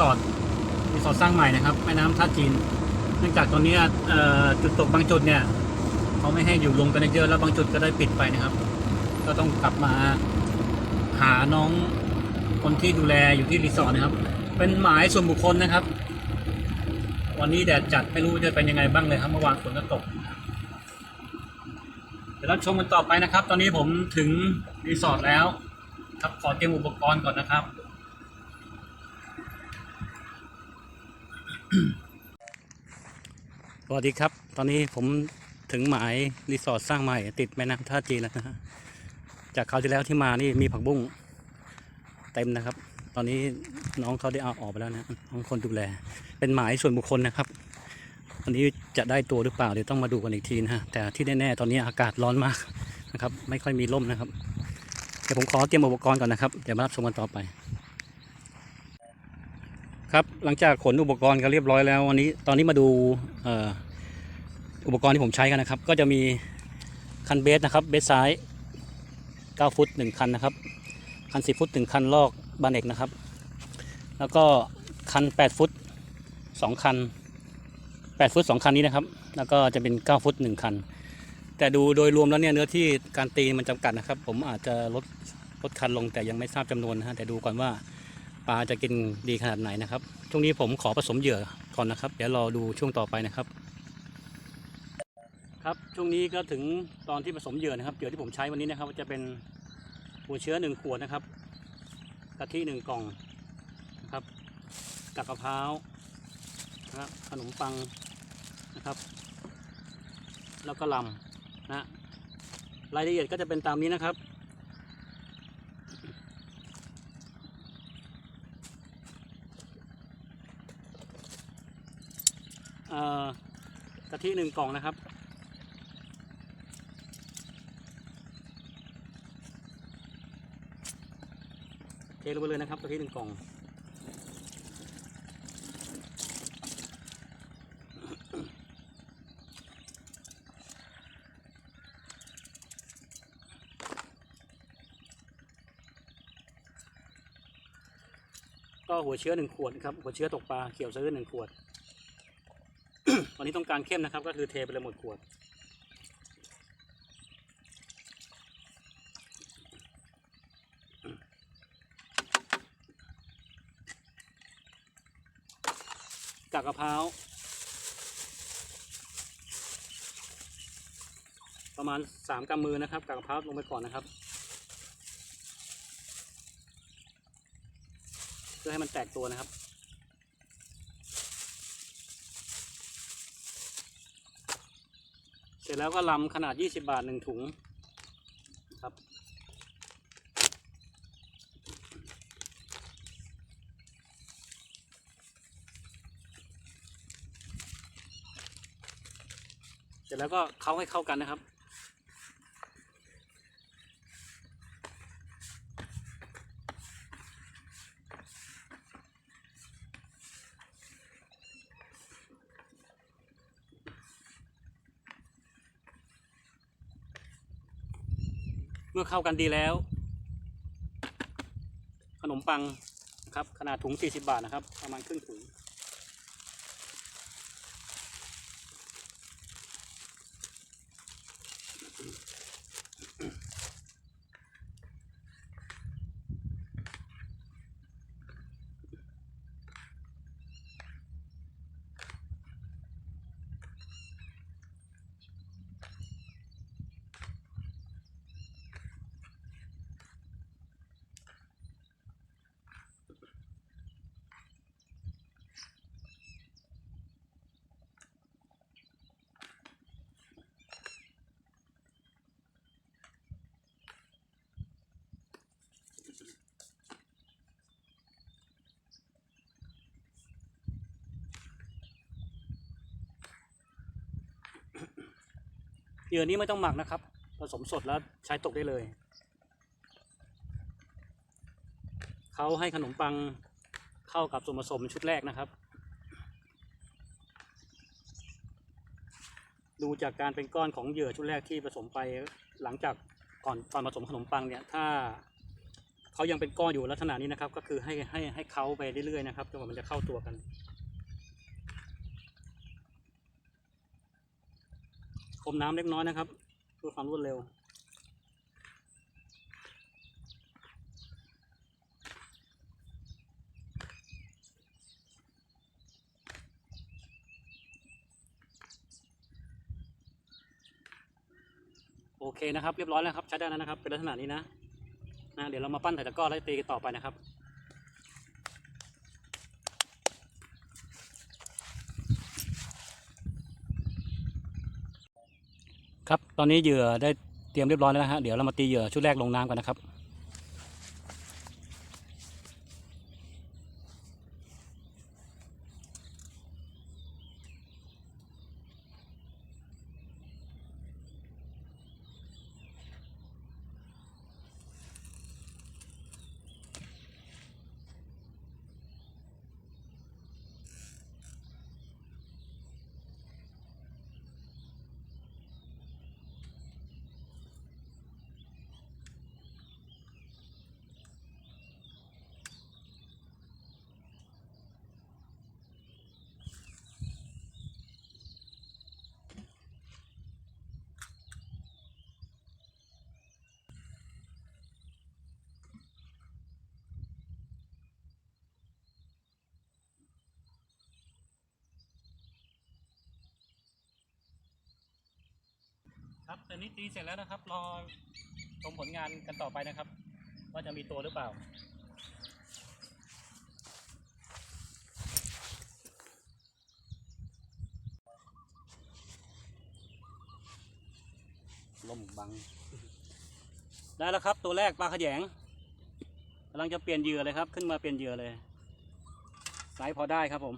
สอร์ทรีสอร์ทสร้างใหม่นะครับแม่น้ำท่าจีน เนื่องจากตอนนี้จุดตกบางจุดเนี่ยเขาไม่ให้อยู่รวมกันเยอะแล้วบางจุดก็ได้ปิดไปนะครับ ก็ต้องกลับมาหาน้องคนที่ดูแลอยู่ที่รีสอร์ทนะครับ เป็นหมายส่วนบุคคลนะครับ วันนี้แดดจัดไม่รู้จะเป็นยังไงบ้างเลยครับเมื่อวานฝนก็ตกเดี๋ยวรับชมกันต่อไปนะครับ ตอนนี้ผมถึงรีสอร์ทแล้ว ครับขอเตรียมอุปกรณ์ก่อนนะครับ สวัสดีครับ ตอนนี้ผมถึงหมายรีสอร์ทสร้างใหม่ ติดแม่น้ำท่าจีนแล้วนะฮะจากคราวที่แล้วที่มานี่มีผักบุ้งเต็มนะครับ ตอนนี้น้องเขาได้เอาออกไปแล้วนะน้องคนดูแล เป็นหมายส่วนบุคคลนะครับวันนี้จะได้ตัวหรือเปล่าเดี๋ยวต้องมาดูกันอีกทีนะฮะแต่ที่แน่ๆตอนนี้อากาศร้อนมากนะครับ ไม่ค่อยมีร่มนะครับเดี๋ยวผมขอเตรียมอุปกรณ์ก่อนนะครับเดี๋ยวมารับชมกันต่อไป ครับหลังจากขนอุปกรณ์กันเรียบร้อยแล้ววันนี้ตอนนี้มาดูอุปกรณ์ที่ผมใช้กันนะครับ ก็จะมีคันเบสนะครับเบสซ้าย 9 ฟุต 1 คันนะครับ คัน 10 ฟุต 1 คันลอกบานเอกนะครับ แล้วก็คัน 8 ฟุต 2 คัน 8 ฟุต 2 คันนี้นะครับ แล้วก็จะเป็น 9 ฟุต 1 คัน แต่ดูโดยรวมแล้วเนี่ยเนื้อที่การตีมันจำกัดนะครับ ผมอาจจะลดลดคันลงแต่ยังไม่ทราบจำนวนนะฮะแต่ดูก่อนว่า ปลาจะกินดีขนาดไหนนะครับ ช่วงนี้ผมขอผสมเหยื่อก่อนนะครับ เดี๋ยวรอดูช่วงต่อไปนะครับ ครับช่วงนี้ก็ถึงตอนที่ผสมเหยื่อนะครับเหยื่อที่ผมใช้วันนี้นะครับจะเป็นหัวเชื้อหนึ่งขวดนะครับกะทิหนึ่งกล่องนะครับกากมะพร้าวนะครับขนมปังนะครับ แล้วก็ลำนะรายละเอียดก็จะเป็นตามนี้นะครับ เอ่อ กะทิหนึ่งกล่องนะครับ เทลงไปเลยนะครับกะทิหนึ่งกล่องก็หัวเชื้อหนึ่งขวดครับหัวเชื้อตกปลาเขียวซื้อหนึ่งขวด วันนี้ต้องการเข้มนะครับ ก็คือเทไปเลยหมดขวด กากมะพร้าวประมาณสามกำมือนะครับกากมะพร้าวลงไปก่อนนะครับเพื่อให้มันแตกตัวนะครับ เสร็ จแล้วก็ลำขนาด 20 บาทหนึ่งถุงครับ เสร็จแล้วก็เค้าให้เข้ากันนะครับ มื่อเข้ากันดีแล้ว ขนมปังครับขนาดถุง 40 บาทนะครับ ประมาณครึ่งถุง เหยื่อนี้ไม่ต้องหมักนะครับ ผสมสดแล้วใช้ตกได้เลย เขาให้ขนมปังเข้ากับส่วนผสมชุดแรกนะครับ ดูจากการเป็นก้อนของเหยื่อชุดแรกที่ผสมไปหลังจากก่อนก่อนผสมขนมปังเนี่ยถ้าเขายังเป็นก้อนอยู่ลักษณะนี้นะครับ ก็คือให้ให้ให้เขาไปเรื่อยๆนะครับจนกว่ามันจะเข้าตัวกัน พร มน้ำเล็กน้อยนะครับเพื่อความรวดเร็ว โอเคนะครับ เรียบร้อยแล้วครับใช้ได้แล้วนะครับ เป็นลักษณะนี้นะนะเดี๋ยวเรามาปั้นใส่ตะกร้อแล้วตีกันต่อไปนะครับ ครับ ตอนนี้เหยื่อได้เตรียมเรียบร้อยแล้วนะฮะ เดี๋ยวเรามาตีเหยื่อชุดแรกลงน้ำกันนะครับ ครับตอนนี้ตีเสร็จแล้วนะครับ รอชมผลงานกันต่อไปนะครับ ว่าจะมีตัวหรือเปล่า ลมบัง ได้แล้วครับ ตัวแรกปลาขยงกำลังจะเปลี่ยนเหยื่อเลยครับ ขึ้นมาเปลี่ยนเหยื่อเลยไซส์พอได้ครับผม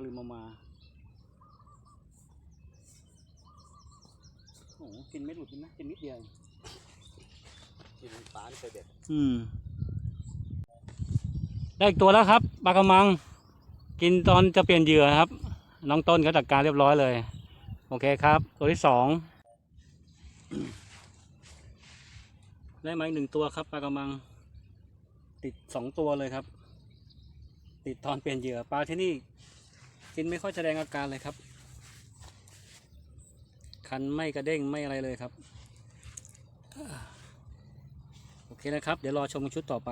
ก็ลืมเอามาโอ้โหกินไม่หลุดนะกินนิดเดียวกินปลาที่เคยเด็ดอืมได้อีกตัวแล้วครับปลากระมัง กินตอนจะเปลี่ยนเหยื่อครับ น้องต้นเขาจัดการเรียบร้อยเลย โอเคครับ ตัวที่สองได้มาอีกหนึ่งตัวครับปลากระมัง ติดสองตัวเลยครับ ติดตอนเปลี่ยนเหยื่อปลาที่นี่ กินไม่ค่อยแสดงอาการเลยครับ คันไม่กระเด้งไม่อะไรเลยครับ โอเคนะครับ เดี๋ยวรอชมชุดต่อไป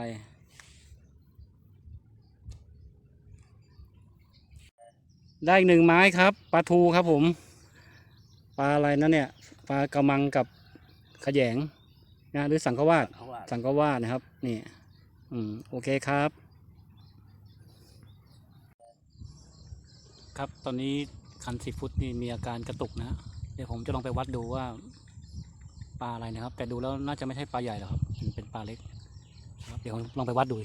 ได้อีกหนึ่งไม้ครับปลาทูครับผม ปลาอะไรนะเนี่ยปลากระมังกับขยงนะหรือสังขวาดเขาว่าสังกวาดนะครับ นี่ อืม โอเคครับ ครับ ตอนนี้คันสิฟุตนี่มีอาการกระตุกนะ เดี๋ยวผมจะลองไปวัดดูว่าปลาอะไรนะครับ แต่ดูแล้วน่าจะไม่ใช่ปลาใหญ่หรอกครับ เป็นปลาเล็กครับเดี๋ยวลองไปวัดดู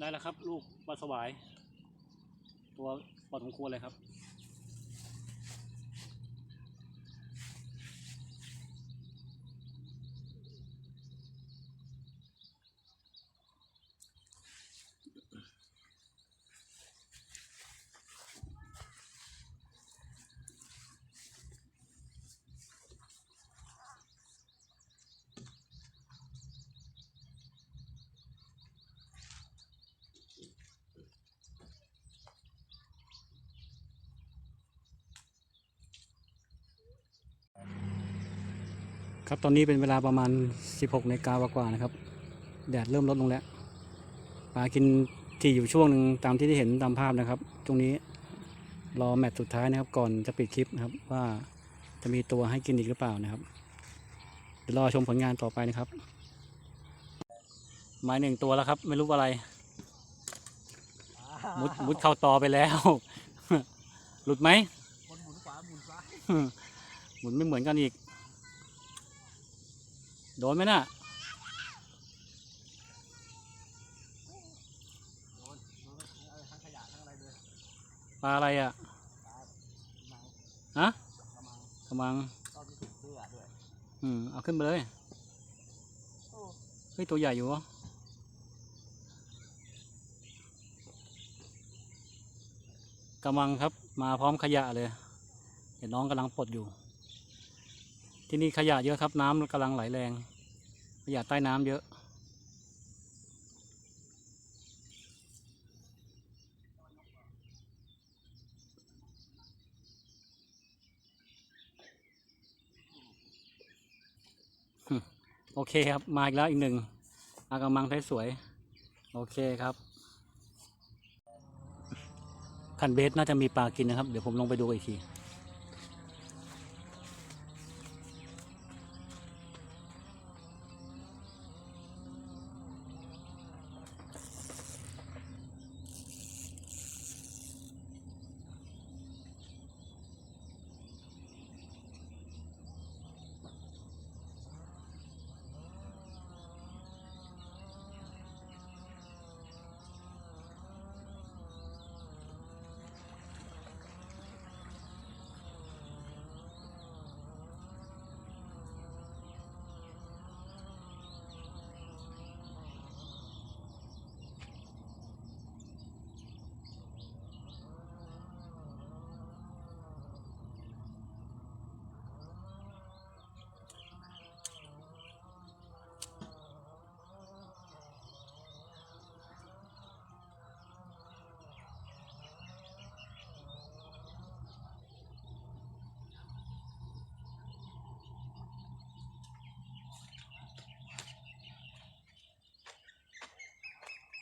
ได้แล้วครับ ลูกปลาสวาย ตัวปลอสมควรเลยครับ ครับตอนนี้เป็นเวลาประมาณ 16นาฬิกากว่าๆนะครับ แดดเริ่มลดลงแล้วปลากินที่อยู่ช่วงหนึ่งตามที่ได้เห็นตามภาพนะครับ ตรงนี้รอแมตช์สุดท้ายนะครับ ก่อนจะปิดคลิปนะครับ ว่าจะมีตัวให้กินอีกหรือเปล่านะครับเดี๋ยวรอชมผลงานต่อไปนะครับหมายหนึ่งตัวแล้วครับ ไม่รู้อะไร มุดมุดเข้าตอไปแล้ว หลุดไหมคนหมุนขวาหมุนซ้ายหมุนไม่เหมือนกันอีก โดนไหมนะโดนขังขยะทั้งอะไรเลยปลาอะไรอะฮะกระมังกำลังอด้วยอืม เอาขึ้นไปเลย เฮ้ย ตัวใหญ่อยู่วะกำลังครับ มาพร้อมขยะเลยเดี๋ยน้องกำลังปลดอยู่ ที่นี่ขยะเยอะครับน้ำกำลังไหลแรง ขยะใต้น้ำเยอะ โอเคครับ มาอีกแล้วอีกหนึ่งอากำมังไทยสวย โอเคครับคันเบสน่าจะมีปลากินนะครับ เดี๋ยวผมลงไปดูอีกที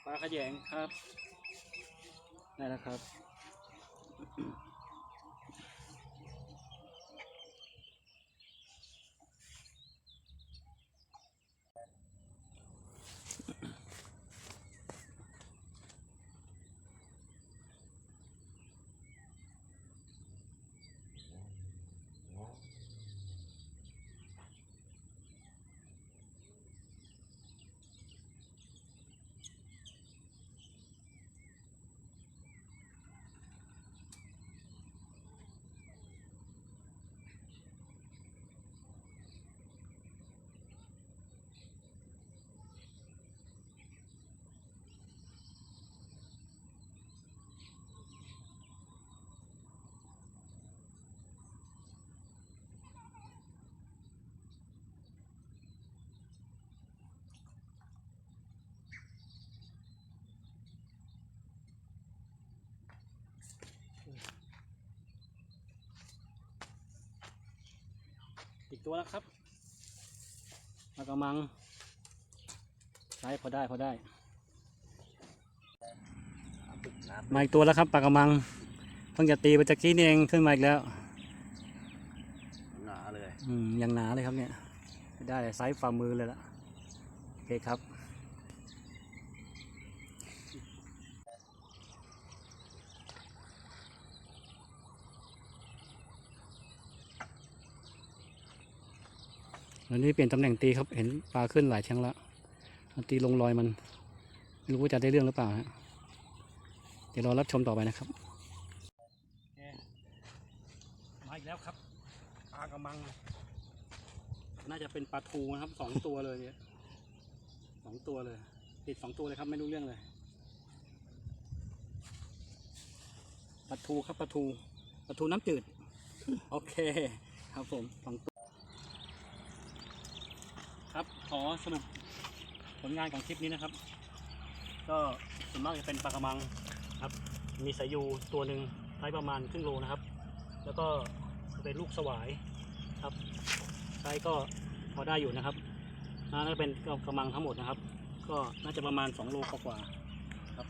ปลาขยงครับได้แล้วครับ อีก ตัวแล้วครับปลากระมังใช้พอได้พอได้น้ำตึกน้มาอีกตัวแล้วครับปลากระมังเพิ่งจะตีไปจากกี้นี่เองขึ้นมาอีกแล้วำหนาเลยอืมยังหนาเลยครับเนี่ยไม่ได้เลยไซส์ฝ่ามือเลยล่ะโอเคครับ วนี่เปลี่ยนตำแหน่งตีครับ เห็นปลาขึ้นหลายครั้งแล้วตีลงรอยมัน ไม่รู้ว่าจะได้เรื่องหรือเปล่าฮะ เดี๋ยวรอรับชมต่อไปนะครับมาอีกแล้วครับ ปลากระมัง น่าจะเป็นปลาทูนะครับสองตัวเลยเนี่ยสองตัวเลย ติดสองตัวเลยครับ ไม่รู้เรื่องเลยปลาทูครับปลาทูปลาทูน้ำจืด โอเค ครับผมสองตัว ขอสรุปผลงานของคลิปนี้นะครับ ก็ส่วนมากจะเป็นปลากระมังครับ มีสายยูตัวหนึ่งไซส์ประมาณครึ่งโลนะครับ แล้วก็เป็นลูกสวายครับไซส์ก็พอได้อยู่นะครับน่าจะเป็นกระมังทั้งหมดนะครับ ก็น่าจะประมาณ 2 โลกว่าครับ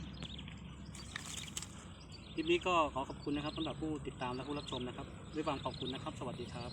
คลิปนี้ก็ขอขอบคุณนะครับสำหรับผู้ติดตามและผู้รับชมนะครับ ด้วยความขอบคุณนะครับ สวัสดีครับ